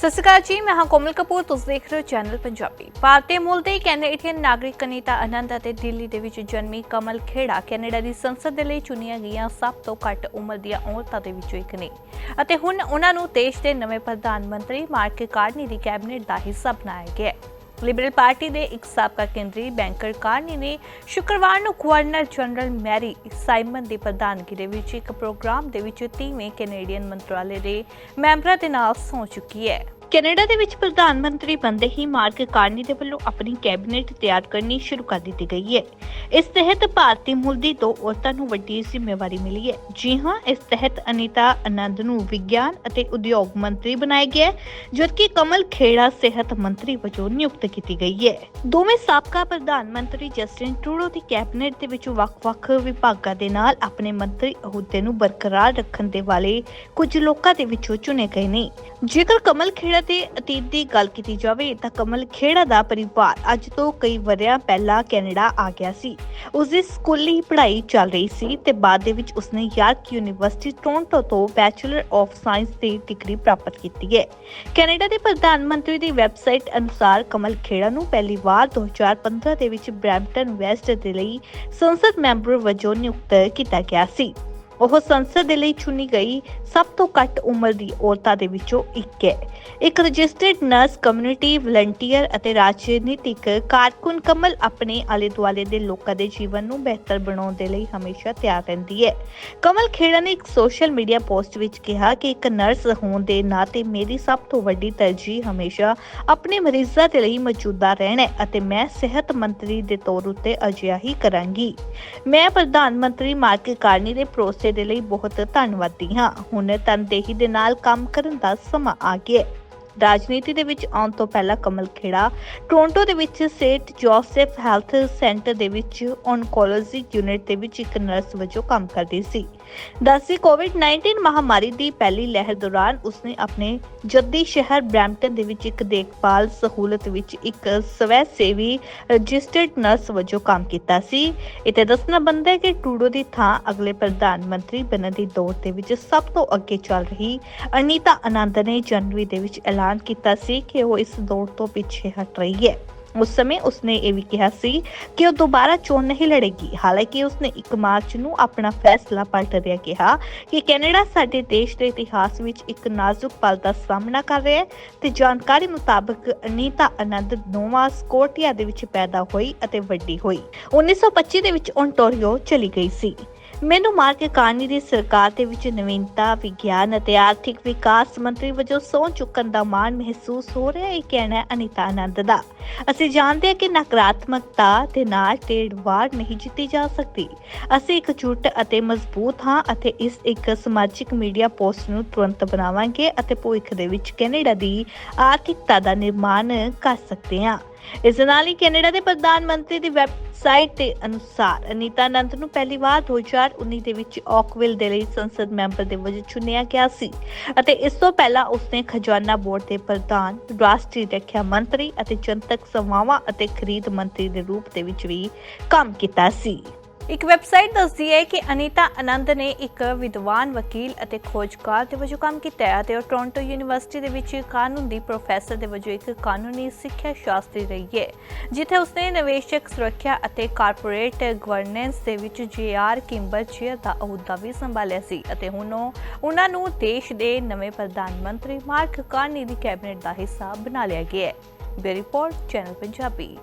ਸਤਿ ਸ਼੍ਰੀ ਅਕਾਲ ਜੀ, ਮੈਂ ਹਾਂ ਕੋਮਲ ਕਪੂਰ, ਤੁਸੀਂ ਦੇਖ ਰਹੇ ਹੋ ਚੈਨਲ ਪੰਜਾਬੀ। ਭਾਰਤੀ ਮੂਲ ਦੇ ਕੈਨੇਡੀਅਨ ਨਾਗਰਿਕ ਕਨੀਤਾ ਆਨੰਦ ਅਤੇ ਦਿੱਲੀ ਦੇ ਵਿੱਚ ਜਨਮੀ ਕਮਲ ਖੇੜਾ ਕੈਨੇਡਾ ਦੀ ਸੰਸਦ ਦੇ ਲਈ ਚੁਣੀਆਂ ਗਈਆਂ ਸਭ ਤੋਂ ਘੱਟ ਉਮਰ ਦੀਆਂ ਔਰਤਾਂ ਦੇ ਵਿੱਚੋਂ ਇੱਕ ਨੇ। ਅਤੇ ਹੁਣ ਉਹਨਾਂ ਨੂੰ ਦੇਸ਼ ਦੇ ਨਵੇਂ ਪ੍ਰਧਾਨ ਮੰਤਰੀ ਮਾਰਕ ਕਾਰਨੀ ਦੀ ਕੈਬਨਿਟ ਦਾ ਹਿੱਸਾ ਬਣਾਇਆ ਗਿਆ ਹੈ। ਲਿਬਰਲ ਪਾਰਟੀ ਦੇ ਇੱਕ ਸਾਬਕਾ ਕੇਂਦਰੀ ਬੈਂਕਰ ਕਾਰਨੀ ਨੇ ਸ਼ੁੱਕਰਵਾਰ ਨੂੰ ਗਵਰਨਰ ਜਨਰਲ ਮੈਰੀ ਸਾਈਮਨ ਦੀ ਪ੍ਰਧਾਨਗੀ ਦੇ ਵਿੱਚ ਇੱਕ ਪ੍ਰੋਗਰਾਮ ਦੇ ਵਿੱਚ 30ਵੇਂ ਕੈਨੇਡੀਅਨ ਮੰਤਰਾਲੇ ਦੇ ਮੈਂਬਰਾਂ ਦੇ ਨਾਲ ਸੌਂ ਚੁੱਕੀ ਹੈ। ਕੈਨੇਡਾ ਦੇ ਵਿੱਚ ਪ੍ਰਧਾਨ ਮੰਤਰੀ ਬੰਦੇ ਹੀ ਮਾਰਕ ਕਾਰਨੀ ਦੇ ਵੱਲੋਂ ਆਪਣੀ ਕੈਬਨਿਟ ਤਿਆਰ ਕਰਨੀ ਸ਼ੁਰੂ ਕਰ ਦਿੱਤੀ ਗਈ ਹੈ। ਇਸ ਤਹਿਤ ਭਾਰਤੀ ਮੂਲ ਦੀ ਦੋ ਔਰਤਾਂ ਨੂੰ ਵੱਡੀ ਜ਼ਿੰਮੇਵਾਰੀ ਮਿਲੀ ਹੈ। ਜੀ ਹਾਂ, ਇਸ ਤਹਿਤ ਅਨੀਤਾ ਆਨੰਦ ਨੂੰ ਵਿਗਿਆਨ ਅਤੇ ਉਦਯੋਗ ਮੰਤਰੀ ਬਣਾਇਆ ਗਿਆ ਜਦਕਿ ਕਮਲ ਖੇੜਾ ਸਿਹਤ ਮੰਤਰੀ ਵਜੋਂ ਨਿਯੁਕਤ ਕੀਤੀ ਗਈ ਹੈ। ਦੋਵੇਂ ਸਾਬਕਾ ਪ੍ਰਧਾਨ ਮੰਤਰੀ ਜਸਟਿਨ ਟਰੂਡੋ ਦੀ ਕੈਬਨਿਟ ਦੇ ਵਿੱਚ ਵੱਖ-ਵੱਖ ਵਿਭਾਗਾਂ ਦੇ ਨਾਲ ਆਪਣੇ ਮੰਤਰੀ ਅਹੁਦੇ ਨੂੰ ਬਰਕਰਾਰ ਰੱਖਣ ਦੇ ਵਾਲੇ ਕੁਝ ਲੋਕਾਂ ਦੇ ਵਿੱਚੋਂ ਚੁਣੇ ਗਏ ਨੇ। ਜੇਕਰ ਕਮਲ ਖੇੜਾ ਦੇ ਅਤੀਤ ਦੀ ਗੱਲ ਕੀਤੀ ਜਾਵੇ ਤਾਂ ਕਮਲ ਖੇੜਾ ਦਾ ਪਰਿਵਾਰ ਅੱਜ ਤੋਂ ਕਈ ਵਰਿਆਂ ਪਹਿਲਾਂ ਕੈਨੇਡਾ ਆ ਗਿਆ ਸੀ। ਉਸ ਦੀ ਸਕੂਲੀ ਪੜ੍ਹਾਈ ਚੱਲ ਰਹੀ ਸੀ ਤੇ ਬਾਅਦ ਦੇ ਵਿੱਚ ਉਸਨੇ ਯਾਰਕ ਯੂਨੀਵਰਸਿਟੀ ਟੋਰਾਂਟੋ ਤੋਂ ਬੈਚਲਰ ਆਫ ਸਾਇੰਸ ਦੀ ਡਿਗਰੀ ਪ੍ਰਾਪਤ ਕੀਤੀ ਹੈ। ਕੈਨੇਡਾ ਦੇ ਪ੍ਰਧਾਨ ਮੰਤਰੀ ਦੀ ਵੈਬਸਾਈਟ ਅਨੁਸਾਰ ਕਮਲ ਖੇੜਾ ਨੂੰ ਪਹਿਲੀ ਵਾਰ 2015 ਦੇ ਵਿੱਚ ਬ੍ਰੈਂਪਟਨ ਵੈਸਟ ਦੇ ਲਈ ਸੰਸਦ ਮੈਂਬਰ ਵਜੋਂ ਨਿਯੁਕਤ ਕੀਤਾ ਗਿਆ ਸੀ। ਉਹ ਸੰਸਦ ਦੇ ਲਈ ਚੁਣੀ ਗਈ ਸਭ ਤੋਂ ਘੱਟ ਉਮਰ ਦੀ ਔਰਤਾਂ ਦੇ ਵਿੱਚੋਂ ਇੱਕ ਹੈ। ਇੱਕ ਰਜਿਸਟਰਡ ਨਰਸ, ਕਮਿਊਨਿਟੀ ਵਲੰਟੀਅਰ ਅਤੇ ਰਾਜਨੀਤਿਕ ਕਾਰਕੁਨ ਕਮਲ ਆਪਣੇ ਆਲੇ ਦੁਆਲੇ ਦੇ ਲੋਕਾਂ ਦੇ ਜੀਵਨ ਨੂੰ ਬਿਹਤਰ ਬਣਾਉਣ ਦੇ ਲਈ ਹਮੇਸ਼ਾ ਤਿਆਰ ਰਹਿੰਦੀ ਹੈ। ਕਮਲ ਖੇੜਾ ਨੇ ਇੱਕ ਸੋਸ਼ਲ ਮੀਡੀਆ ਪੋਸਟ ਵਿੱਚ ਕਿਹਾ ਕਿ ਇੱਕ ਨਰਸ ਹੋਣ ਦੇ ਨਾਤੇ ਮੇਰੀ ਸਭ ਤੋਂ ਵੱਡੀ ਤਰਜੀਹ ਹਮੇਸ਼ਾ ਆਪਣੇ ਮਰੀਜ਼ਾਂ ਦੇ ਲਈ ਮੌਜੂਦਾ ਰਹਿਣਾ ਹੈ ਅਤੇ ਮੈਂ ਸਿਹਤ ਮੰਤਰੀ ਦੇ ਤੌਰ ਉੱਤੇ ਅਜਿਹਾ ਹੀ ਕਰਾਂਗੀ। ਮੈਂ ਪ੍ਰਧਾਨ ਮੰਤਰੀ ਮਾਰਕ ਕਾਰਨੀ ਦੇ ਭਰੋਸੇ ਦੇ ਲਈ ਬਹੁਤ ਧੰਨਵਾਦੀ ਹਾਂ। ਹੁਣ ਤਨਦੇਹੀ ਦੇ ਨਾਲ ਕੰਮ ਕਰਨ ਦਾ ਸਮਾਂ ਆ ਗਿਆ ਹੈ। ਰਾਜਨੀਤੀ ਦੇ ਵਿੱਚ ਆਉਣ ਤੋਂ ਪਹਿਲਾਂ ਕਮਲ ਖੇੜਾ, ਟੋਰਾਂਟੋ ਦੇ ਵਿੱਚ ਸੇਂਟ ਜੋਸਫ ਹੈਲਥ ਸੈਂਟਰ ਦੇ ਵਿੱਚ ਔਨਕੋਲੋਜੀ ਯੂਨਿਟ ਦੇ ਵਿੱਚ ਇੱਕ ਨਰਸ ਵਜੋਂ ਕੰਮ ਕਰਦੀ ਸੀ। ਦੱਸੀ ਕੋਵਿਡ-19 ਮਹਾਮਾਰੀ ਦੀ ਪਹਿਲੀ ਲਹਿਰ ਦੌਰਾਨ ਉਸਨੇ ਆਪਣੇ ਜੱਦੀ ਸ਼ਹਿਰ ਬ੍ਰੈਂਪਟਨ ਦੇ ਵਿੱਚ ਇੱਕ ਦੇਖਭਾਲ ਸਹੂਲਤ ਵਿੱਚ ਇੱਕ ਸਵੈ ਸੇਵੀ ਰਜਿਸਟਰਡ ਨਰਸ ਵਜੋਂ ਕੰਮ ਕੀਤਾ ਸੀ। ਇਤੇ ਦੱਸਣਾ ਬੰਦਾ ਹੈ ਕਿ ਟੂਡੋ ਦੀ ਥਾਂ ਅਗਲੇ ਪ੍ਰਧਾਨ ਮੰਤਰੀ ਬਣਨ ਦੀ ਦੌੜ ਦੇ ਵਿੱਚ ਸਭ ਤੋਂ ਅੱਗੇ ਚੱਲ ਰਹੀ ਅਨੀਤਾ ਆਨੰਦ ਨੇ ਜਨਵਰੀ ਦੇ ਵਿੱਚ ਐਲਾਨ ਕੀਤਾ ਸੀ ਕਿ ਉਹ ਇਸ ਦੌੜ ਤੋਂ ਪਿੱਛੇ ਹਟ ਰਹੀ ਹੈ। ਉਸ ਸਮੇਂ ਉਸਨੇ ਇਹ ਵੀ ਕਿਹਾ ਸੀ ਕਿ ਉਹ ਦੁਬਾਰਾ ਚੋਣ ਨਹੀਂ ਲੜੇਗੀ। ਹਾਲਾਂਕਿ ਉਸਨੇ 1 ਮਾਰਚ ਨੂੰ ਆਪਣਾ ਫੈਸਲਾ ਪਲਟਦਿਆਂ ਕਿਹਾ ਕਿ ਕੈਨੇਡਾ ਸਾਡੇ ਦੇਸ਼ ਦੇ ਇਤਿਹਾਸ ਵਿੱਚ ਇੱਕ ਨਾਜ਼ੁਕ ਪਲ ਦਾ ਸਾਹਮਣਾ ਕਰ ਰਿਹਾ ਹੈ ਤੇ ਜਾਣਕਾਰੀ ਮੁਤਾਬਕ ਅਨੀਤਾ ਆਨੰਦ ਨੋਵਾ ਸਕੋਟੀਆ ਦੇ ਵਿੱਚ ਪੈਦਾ ਹੋਈ ਅਤੇ ਵੱਡੀ ਹੋਈ। 1925 ਦੇ ਵਿੱਚ ਓਨਟਾਰੀਓ ਚਲੀ ਗਈ ਸੀ। ਮੈਨੂੰ ਮਾਰਕ ਕਾਰਨੀ ਦੀ ਸਰਕਾਰ ਦੇ ਵਿੱਚ ਨਵੀਨਤਾ, ਵਿਗਿਆਨ ਅਤੇ ਆਰਥਿਕ ਵਿਕਾਸ ਮੰਤਰੀ ਵਜੋਂ ਸਹੁੰ ਚੁੱਕਣ ਦਾ ਮਾਣ ਮਹਿਸੂਸ ਹੋ ਰਿਹਾ ਹੈ, ਇਹ ਕਹਿਣਾ ਅਨੀਤਾ ਆਨੰਦ ਦਾ। ਅਸੀਂ ਜਾਣਦੇ ਹਾਂ ਕਿ ਨਕਾਰਾਤਮਕਤਾ ਦੇ ਨਾਲ ਢੇੜ ਵਾਰ ਨਹੀਂ ਜਿੱਤੀ ਜਾ ਸਕਦੀ। ਅਸੀਂ ਇਕਜੁੱਟ ਅਤੇ ਮਜ਼ਬੂਤ ਹਾਂ ਅਤੇ ਇਸ ਇੱਕ ਸਮਾਜਿਕ ਮੀਡੀਆ ਪੋਸਟ ਨੂੰ ਤੁਰੰਤ ਬਣਾਵਾਂਗੇ ਅਤੇ ਭਵਿੱਖ ਦੇ ਵਿੱਚ ਕੈਨੇਡਾ ਦੀ ਆਰਥਿਕਤਾ ਦਾ ਨਿਰਮਾਣ ਕਰ ਸਕਦੇ ਹਾਂ। ਇਸ ਨਾਲ ਹੀ ਕੈਨੇਡਾ ਦੇ ਪ੍ਰਧਾਨ ਮੰਤਰੀ ਦੀ ਵੈਬਸਾਈਟ ਦੇ ਅਨੁਸਾਰ ਅਨੀਤਾ ਆਨੰਦ ਨੂੰ ਪਹਿਲੀ ਵਾਰ 2019 ਦੇ ਵਿੱਚ ਔਕਵਿਲ ਦੇ ਲਈ ਸੰਸਦ ਮੈਂਬਰ ਦੇ ਵਜੋਂ ਚੁਣਿਆ ਗਿਆ ਸੀ ਅਤੇ ਇਸ ਤੋਂ ਪਹਿਲਾਂ ਉਸਨੇ ਖਜ਼ਾਨਾ ਬੋਰਡ ਦੇ ਪ੍ਰਧਾਨ, ਰਾਸ਼ਟਰੀ ਰੱਖਿਆ ਮੰਤਰੀ ਅਤੇ ਜਨਤਕ ਸੇਵਾਵਾਂ ਅਤੇ ਖਰੀਦ ਮੰਤਰੀ ਦੇ ਰੂਪ ਦੇ ਵਿੱਚ ਵੀ ਕੰਮ ਕੀਤਾ ਸੀ। ਇੱਕ ਵੈਬਸਾਈਟ ਦੱਸਦੀ ਹੈ ਕਿ ਅਨੀਤਾ ਆਨੰਦ ਨੇ ਇੱਕ ਵਿਦਵਾਨ ਵਕੀਲ ਅਤੇ ਖੋਜਕਾਰ ਦੇ ਵਜੋਂ ਕੰਮ ਕੀਤਾ ਹੈ ਅਤੇ ਉਹ ਟੋਰਾਂਟੋ ਯੂਨੀਵਰਸਿਟੀ ਦੇ ਵਿੱਚ ਕਾਨੂੰਨ ਦੀ ਪ੍ਰੋਫੈਸਰ ਦੇ ਵਜੋਂ ਇੱਕ ਕਾਨੂੰਨੀ ਸਿੱਖਿਆ ਸ਼ਾਸਤਰੀ ਰਹੀ ਹੈ, ਜਿੱਥੇ ਉਸਨੇ ਨਿਵੇਸ਼ਕ ਸੁਰੱਖਿਆ ਅਤੇ ਕਾਰਪੋਰੇਟ ਗਵਰਨੈਂਸ ਦੇ ਵਿੱਚ ਜੇਆਰ ਕਿੰਬਰ ਚੇਅਰ ਦਾ ਅਹੁਦਾ ਵੀ ਸੰਭਾਲਿਆ ਸੀ ਅਤੇ ਹੁਣ ਉਹ ਉਹਨਾਂ ਨੂੰ ਦੇਸ਼ ਦੇ ਨਵੇਂ ਪ੍ਰਧਾਨ ਮੰਤਰੀ ਮਾਰਕ ਕਾਰਨੀ ਦੀ ਕੈਬਨਿਟ ਦਾ ਹਿੱਸਾ ਬਣਾ ਲਿਆ ਗਿਆ ਹੈ। ਬੇ ਰਿਪੋਰਟ, ਚੈਨਲ ਪੰਜਾਬੀ।